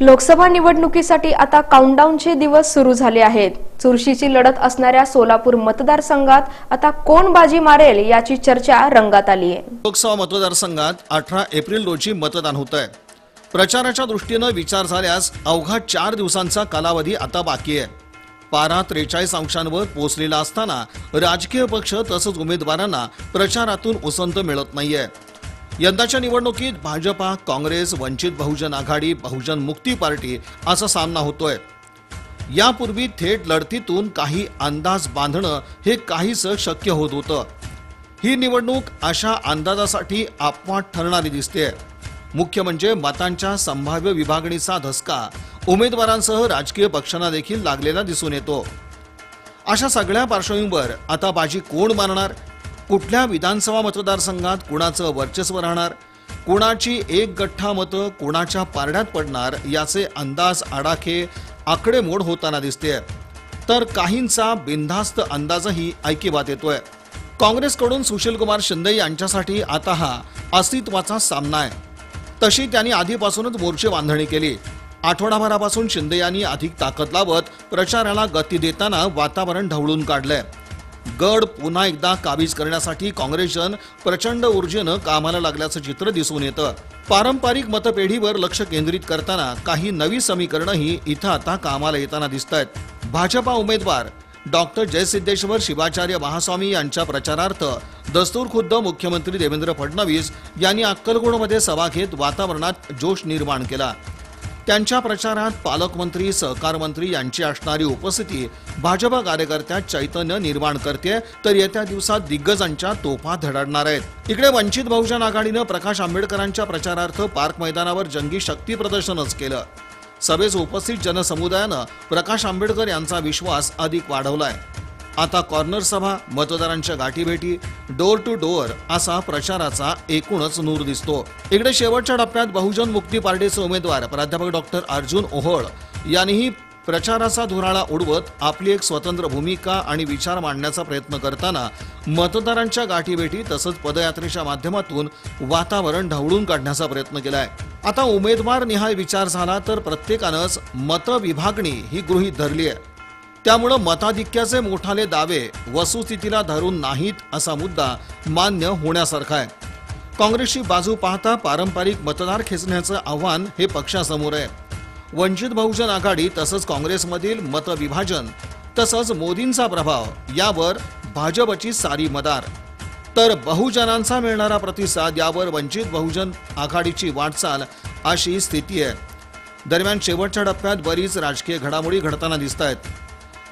लोकसभा निवडणुकीसाठी आता काउंटडाऊनचे दिवस सुरू झाले आहेत. चुरशीची लढत असणाऱ्या सोलापूर मतदारसंघात आता कोण बाजी मारेल याची चर्चा रंगात आली आहे. लोकसभा मतदारसंघात अठरा एप्रिल रोजी मतदान होत आहे प्रचाराच्या दृष्टीनं विचार झाल्यास अवघा चार दिवसांचा कालावधी आता बाकी आहे. पारा त्रेचाळीस अंशांवर पोहोचलेला असताना राजकीय पक्ष तसंच उमेदवारांना प्रचारातून उसंत मिळत नाहीये. यंदाच्या निवडणुकीत भाजपा काँग्रेस वंचित बहुजन आघाडी बहुजन मुक्ती पार्टी असा सामना होतोय. यापूर्वी थेट लढतीतून काही अंदाज बांधणं हे काहीसं शक्य होत होतं. ही निवडणूक अशा अंदाजासाठी अपवाद ठरणारी दिसते मुख्य म्हणजे मतांच्या संभाव्य विभागणीचा धसका उमेदवारांसह राजकीय पक्षांना देखील लागलेला दिसून येतो. अशा सगळ्या पार्श्वभूमीवर आता बाजी कोण मारणार कुठल्या विधानसभा मतदारसंघात कुणाचं वर्चस्व राहणार? कुणाची एक गठ्ठा मतं कुणाच्या पारड्यात पडणार? याचे अंदाज आडाखे आकडेमोड होताना दिसते तर काहींचा बिनधास्त अंदाजही ऐकिवात येतोय. काँग्रेसकडून सुशीलकुमार शिंदे यांच्यासाठी आता हा अस्तित्वाचा सामना आहे. तशी त्यांनी आधीपासूनच मोर्चे बांधणी केली. आठवडाभरापासून शिंदे यांनी अधिक ताकद लावत प्रचाराला गती देताना वातावरण ढवळून काढलंय. गड पुन्हा एकदा काबीज करण्यासाठी काँग्रेसजन प्रचंड ऊर्जेनं कामाला लागल्याचं चित्र दिसून येतं. पारंपरिक मतपेढीवर लक्ष केंद्रित करताना काही नवी समीकरणंही इथं आता कामाला येताना दिसत आहेत भाजपा उमेदवार डॉक्टर जयसिद्धेश्वर शिवाचार्य महास्वामी यांच्या प्रचारार्थ दस्तूर खुद्द मुख्यमंत्री देवेंद्र फडणवीस यांनी अक्कलकोटमध्ये सभा घेत वातावरणात जोश निर्माण केला. त्यांच्या प्रचारात पालकमंत्री सहकारमंत्री यांची असणारी उपस्थिती भाजपा कार्यकर्त्यात चैतन्य निर्माण करते तर येत्या दिवसात दिग्गजांच्या तोफा धडाडणार आहेत. इकडे वंचित बहुजन आघाडीनं प्रकाश आंबेडकरांच्या प्रचारार्थ पार्क मैदानावर जंगी शक्ती प्रदर्शनच केलं. सभेस उपस्थित जनसमुदायानं प्रकाश आंबेडकर यांचा विश्वास अधिक वाढवलाय. आता कॉर्नर सभा मतदारांच्या गाठीभेटी डोअर टू डोअर असा प्रचाराचा एकूणच नूर दिसतो. इकडे शेवटच्या टप्प्यात बहुजन मुक्ती पार्टीचे उमेदवार प्राध्यापक डॉक्टर अर्जुन ओहोळ यांनीही प्रचाराचा धुराळा उडवत आपली एक स्वतंत्र भूमिका आणि विचार मांडण्याचा प्रयत्न करताना मतदारांच्या गाठीभेटी तसंच पदयात्रेच्या माध्यमातून वातावरण ढवळून काढण्याचा प्रयत्न केलाय. आता उमेदवार निहाय विचार झाला तर प्रत्येकानंच मतविभागणी ही गृहीत धरली आहे त्यामुळं मताधिक्याचे मोठाले दावे वस्तुस्थितीला धरून नाहीत असा मुद्दा मान्य होण्यासारखा आहे. काँग्रेसची बाजू पाहता पारंपरिक मतदार खेचण्याचं आव्हान हे पक्षासमोर आहे. वंचित बहुजन आघाडी तसंच काँग्रेसमधील मतविभाजन तसंच मोदींचा प्रभाव यावर भाजपची सारी मदार. तर बहुजनांचा मिळणारा प्रतिसाद यावर वंचित बहुजन आघाडीची वाटचाल अशी स्थिती आहे. दरम्यान शेवटच्या टप्प्यात बरीच राजकीय घडामोडी घडताना दिसत आहेत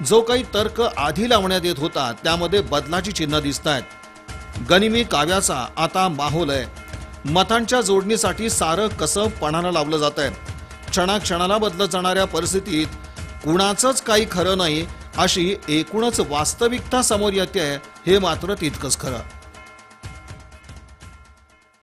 जो काही तर्क आधी लावण्यात येत होता त्यामध्ये बदलाची चिन्ह दिसत आहेत गनिमी काव्याचा आता माहोल आहे. मतांच्या जोडणीसाठी सारं कसं पणाला लावलं जात आहे क्षणाक्षणाला बदलत जाणाऱ्या परिस्थितीत कुणाचंच काही खरं नाही अशी एकूणच वास्तविकता समोर येते हे मात्र तितकंच खरं.